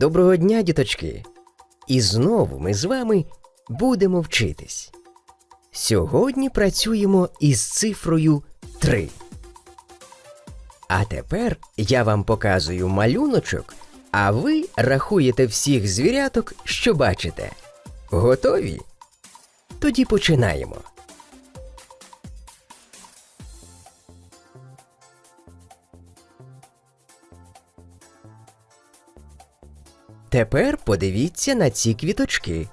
Доброго дня, діточки! І знову ми з вами будемо вчитись. Сьогодні працюємо із цифрою 3. А тепер я вам показую малюночок, а ви рахуєте всіх звіряток, що бачите. Готові? Тоді починаємо. Тепер подивіться на ці квіточки.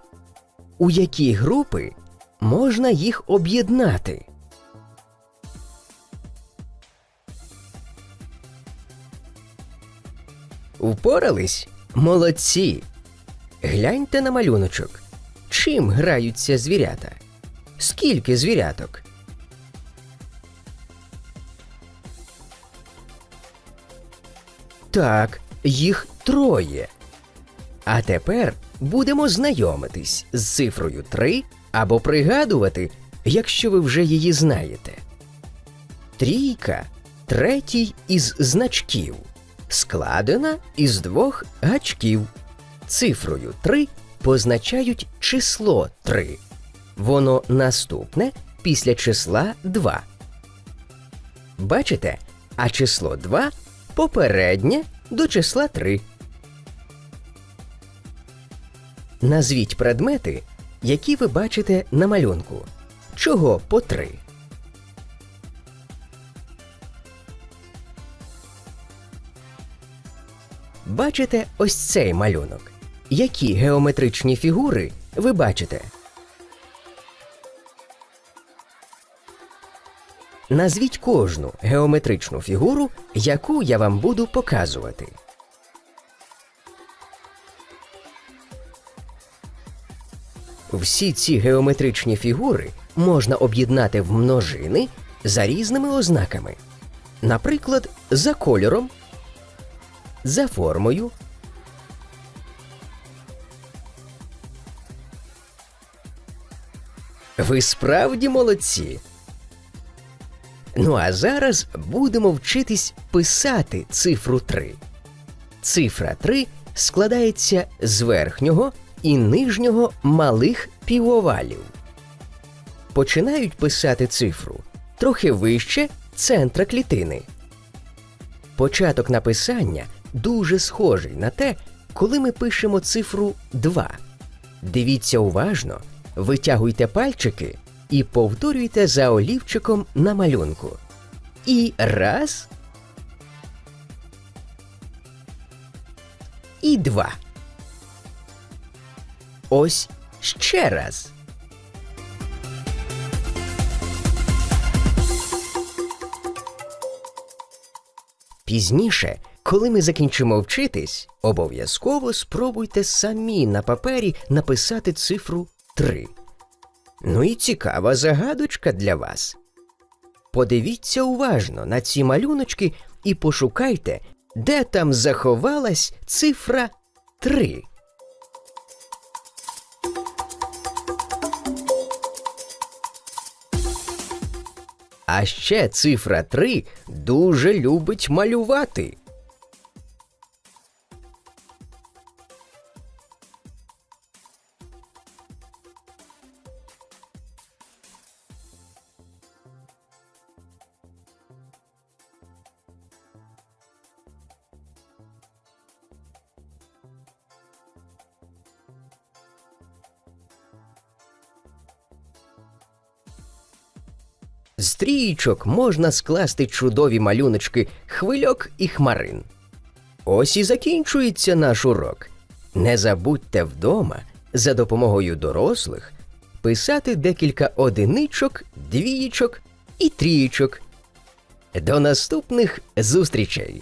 У які групи можна їх об'єднати? Упорались? Молодці! Гляньте на малюночок. Чим граються звірята? Скільки звіряток? Так, їх троє. А тепер будемо знайомитись з цифрою 3 або пригадувати, якщо ви вже її знаєте. Трійка третій із значків, складена із двох гачків. Цифрою 3 позначають число 3. Воно наступне після числа 2. Бачите? А число 2 попереднє до числа 3. Назвіть предмети, які ви бачите на малюнку. Чого по три? Бачите ось цей малюнок. Які геометричні фігури ви бачите? Назвіть кожну геометричну фігуру, яку я вам буду показувати. Всі ці геометричні фігури можна об'єднати в множини за різними ознаками. Наприклад, за кольором, за формою. Ви справді молодці. Ну а зараз будемо вчитись писати цифру 3. Цифра 3 складається з верхнього і нижнього малих півовалів. Починають писати цифру трохи вище центра клітини. Початок написання дуже схожий на те, коли ми пишемо цифру 2. Дивіться уважно, витягуйте пальчики і повторюйте за олівчиком на малюнку. І раз. І два. Ось ще раз. Пізніше, коли ми закінчимо вчитись, обов'язково спробуйте самі на папері написати цифру 3. Ну і цікава загадочка для вас. Подивіться уважно на ці малюночки і пошукайте, де там заховалась цифра 3. А ще цифра 3 дуже любить малювати. З трієчок можна скласти чудові малюночки хвильок і хмарин. Ось і закінчується наш урок. Не забудьте вдома за допомогою дорослих писати декілька одиничок, двієчок і трієчок. До наступних зустрічей!